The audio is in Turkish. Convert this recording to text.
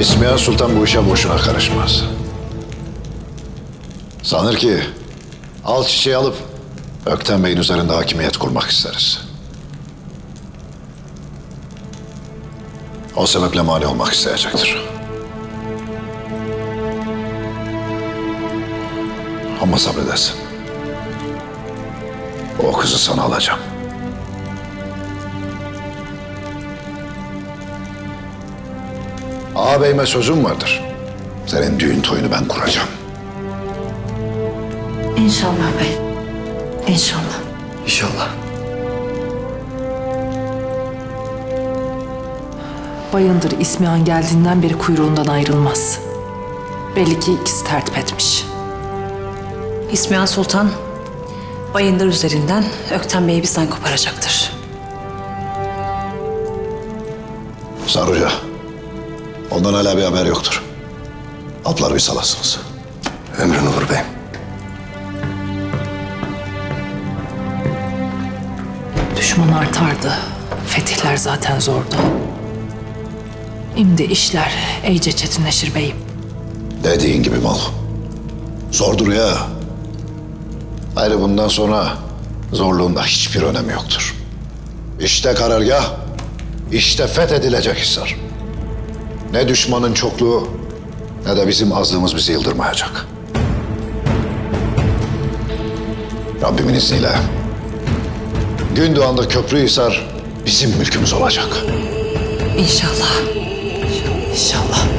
İsmiha Sultan bu işe boşuna karışmaz. Sanır ki al çiçeği alıp Ökten Bey'in üzerinde hakimiyet kurmak isteriz. O sebeple mani olmak isteyecektir. Ama sabredesin. O kızı sana alacağım. Ağabeyime sözüm vardır. Senin düğün toyunu ben kuracağım. İnşallah bey. İnşallah. İnşallah. Bayındır İsmihan geldiğinden beri kuyruğundan ayrılmaz. Belli ki ikisi tertip etmiş. İsmihan Sultan, Bayındır üzerinden Ökten Bey'i bizden koparacaktır. Sarıca. Ondan hala bir haber yoktur. Atları bir salasınız. Emrin olur beyim. Düşman artardı. Fetihler zaten zordu. Şimdi işler iyice çetinleşir beyim. Dediğin gibi mal. Zordur ya. Ayrı bundan sonra zorluğunda hiçbir önemi yoktur. İşte karargah, işte fethedilecek Hisar. Ne düşmanın çokluğu ne de bizim azlığımız bizi yıldırmayacak. Rabbimin izniyle Gündoğan'da köprü Hisar bizim mülkümüz olacak. İnşallah. İnşallah.